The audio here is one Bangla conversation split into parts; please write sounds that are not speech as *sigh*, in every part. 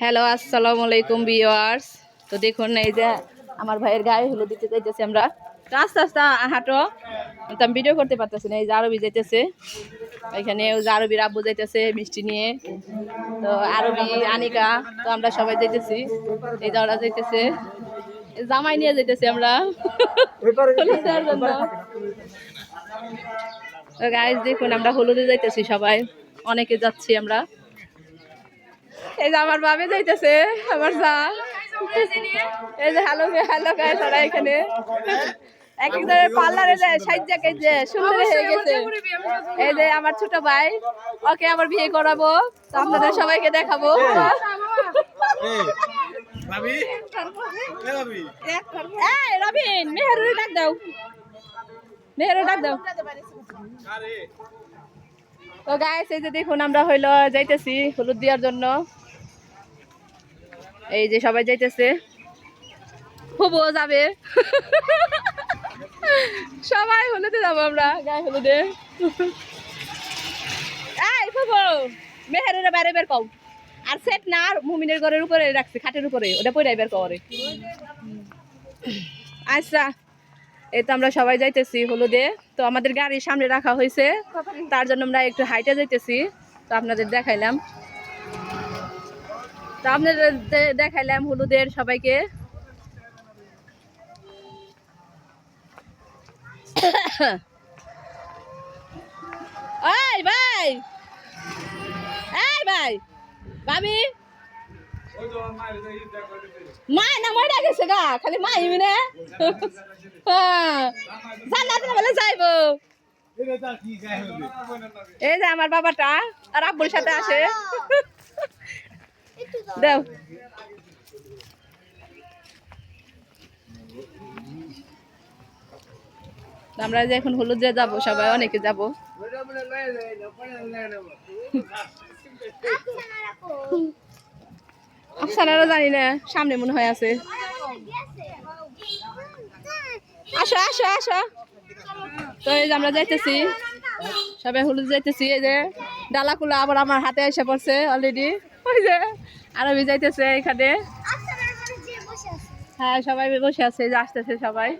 হ্যালো আসসালামু আলাইকুম ভিউয়ার্স তো দেখুন এই যে আমার ভাইয়ের গায়ে হলুদ দিতে যাইতেছি আমরা। আস্তে আস্তে হাঁটো। তো আমি ভিডিও করতে পারতেছি না এই যে আরবি যাইতেছে। এখানে আরবির আব্বু যাইতেছে মিষ্টি নিয়ে। তো আরবি আনিকা তো আমরা সবাই যাইতেছি। এই যে ওরা যাইতেছে। জামাই নিয়ে যাইতেছি আমরা। তো গাইজ দেখুন আমরা হলুদে যাইতেছি সবাই। অনেকে যাচ্ছি আমরা। এই যে আমার বাবে যাইতেছে আমার যা। এই যে হ্যালো হ্যালো গায়ে তারা এখানে। এক পার্লারে সুন্দর হয়ে গেছে। এই যে আমার ছোট ভাই ওকে আবার বিয়ে করাবো। তো আপনাদের সবাইকে দেখাবো। রবিন মেহেরুর ডাক দাও। মেহেরুর ডাক দাও। আরে তো এই যে দেখুন, আমরা হইল যাইতেছি হলুদ দেওয়ার জন্য। এই যে সবাই যাইতেছে। খুবও যাবে। সবাই হলুদে যাব আমরা, গায়ে হলুদে। এই বাইরে বের কও। আর সেট না, আর মুমিনের ঘরের উপরে রাখছি, খাটের উপরে। ওটা পইরাই বের করে আচ্ছা। এই তো আমরা সবাই যাইতেছি হলুদে। তো আমাদের গাড়ির সামনে রাখা হয়েছে। তার জন্য আমরা একটু হাইটে যাইতেছি। তো আপনাদের দেখাইলাম। তো আপনাদের দেখাইলাম হলুদের সবাইকে। *coughs* ভাই! এই ভাই! ভাবি ওই তো মায়ের যাই দেখো গেছে গা, খালি মা হ্যাঁ। বলে এই যে আমার বাবাটা আর আব্বুর সাথে আসে। দেও। আমরা যে এখন হলুদ দিয়ে যাব, সবাই অনেকে যাব। আফসানারা জানি না সামনে মনে হয় আছে। আসো আসো আসো। তো এই যে আমরা যাইতেছি সবাই হলুদ যাইতেছি এই যে ডালাকুলো আবার আমার হাতে এসে পড়ছে অলরেডি ওই যে আরবি যাইতেছে এখানে। হ্যাঁ সবাই বসে আছে যে আসতেছে সবাই।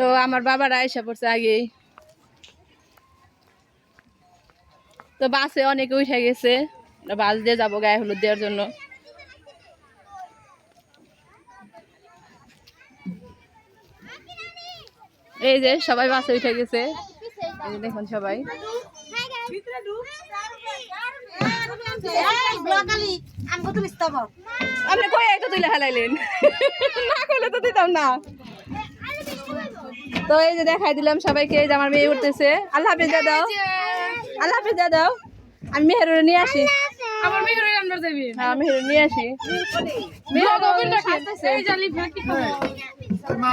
তো আমার বাবারা এসে পড়ছে আগেই। তো বাসে অনেকে উঠে গেছে। বাস দিয়ে যাব গায়ে হলুদ দেওয়ার জন্য। এই যে সবাই বাসে উঠে গেছে। দেখুন সবাই। আপনি কই এটা তুলে হেলাইলেন না করলে তো দিতাম না। তো এই যে দেখাই দিলাম সবাইকে এই যে আমার মেয়ে উঠতেছে। আল্লাহ হাফিজ দিয়ে দাও। আল্লাহ হাফিজ দিয়ে দাও। আমি মেহেরুরে নিয়ে আসি। আমার মেয়ের আমরা যাবি হ্যাঁ মেহেরুর নিয়ে আসি। মেহেরুর। এই জালি খাব মা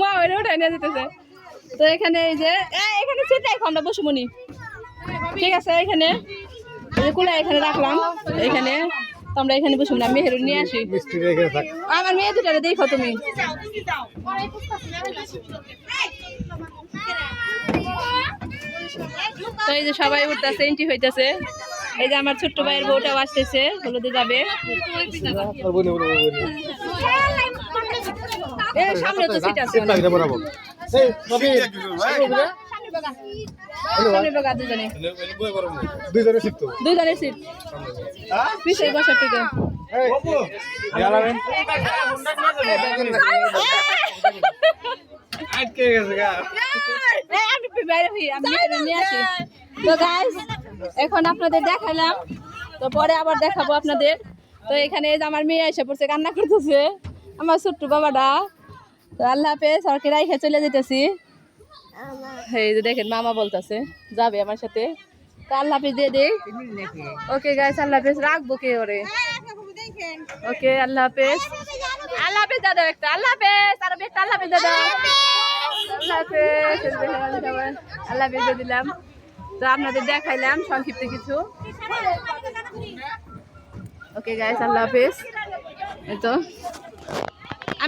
মা মা নিয়ে যেতেছে তো এখানে এই যে এখানে আমরা বসুমনি ঠিক আছে এখানে। কুলা এখানে রাখলাম। এখানে। তো আমরা এখানে বসুন না মেহেরুর নিয়ে আসি। মিষ্টি রেখে থাক। আমার মেয়ে দুটারে দেখো তুমি। তো এই যে সবাই উঠতেছে এন্ট্রি হইতেছে। এই যে আমার ছোট্ট ভাইয়ের বউটাও আসতেছে হলুদে যাবে। সামনে তো সিট আছে সিট পিছিয়ে বসা থেকে। এই। আটকে গেছে গা। আমি বাইরে হই আমি নিয়ে আসি। তো গাইস এখন আপনাদের দেখালাম। তো পরে আবার দেখাবো আপনাদের। তো এখানে এই যে আমার মেয়ে এসে পড়ছে কান্না করতেছে। আমার ছোট্ট বাবাটা। তো আল্লাহ হাফেজ সরকে রাইখে চলে যেতেছি। এই যে দেখেন, মামা বলতেছে, যাবে আমার সাথে? আল্লাহ হাফেজ দিয়ে দিই ওকে গাইস আল্লাহ হাফেজ, রাখব কে ওরে? ওকে আল্লাহ হাফেজ। আল্লাহ হাফেজ দাদা একটা, আল্লাহ হাফেজ, আর একটা, আল্লাহ হাফেজ দাদা আল্লাহ হাফেজ আল্লাহ হাফেজ দিলাম। তো আপনাদের দেখাইলাম সংক্ষিপ্ত কিছু। ওকে গাইস আল্লাহ হাফেজ। এই তো।